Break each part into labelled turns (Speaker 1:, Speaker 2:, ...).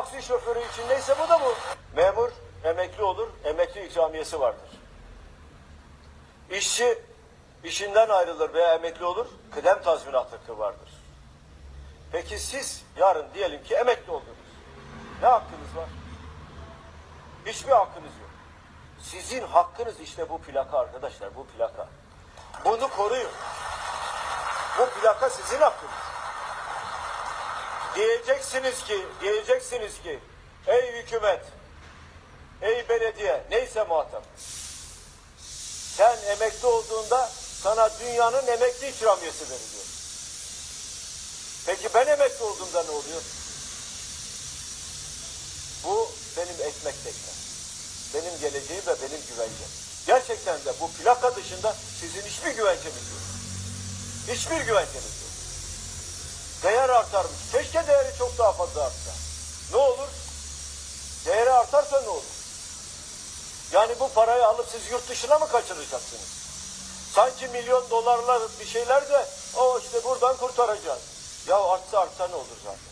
Speaker 1: Taksi şoförü için neyse bu da bu. Memur emekli olur, emekli ikramiyesi vardır. İşçi işinden ayrılır veya emekli olur, kıdem tazminat hakkı vardır. Peki siz yarın diyelim ki emekli oldunuz. Ne hakkınız var? Hiçbir hakkınız yok. Sizin hakkınız işte bu plaka arkadaşlar, bu plaka. Bunu koruyun. Bu plaka sizin hakkınız. Diyeceksiniz ki, diyeceksiniz ki, ey hükümet, ey belediye, neyse muhatap. Sen emekli olduğunda sana dünyanın emekli ikramiyesi veriliyor. Peki ben emekli olduğumda ne oluyor? Bu benim ekmek teknem. Benim geleceğim ve benim güvencem. Gerçekten de bu plaka dışında sizin hiçbir güvenceniz yok. Hiçbir güvenceniz yok. Değer artarmış. Keşke değeri çok daha fazla artsa. Ne olur? Değeri artarsa ne olur? Yani bu parayı alıp siz yurt dışına mı kaçıracaksınız? Sanki milyon dolarlar bir şeyler de o işte buradan kurtaracağız. Ya artsa artsa ne olur zaten?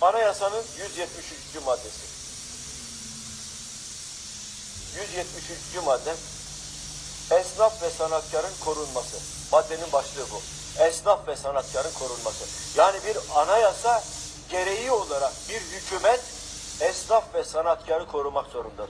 Speaker 1: Anayasanın 173. maddesi. 173. madde esnaf ve sanatkarın korunması. Maddenin başlığı bu. Esnaf ve sanatkarın korunması. Yani bir anayasa gereği olarak bir hükümet esnaf ve sanatkarı korumak zorundadır.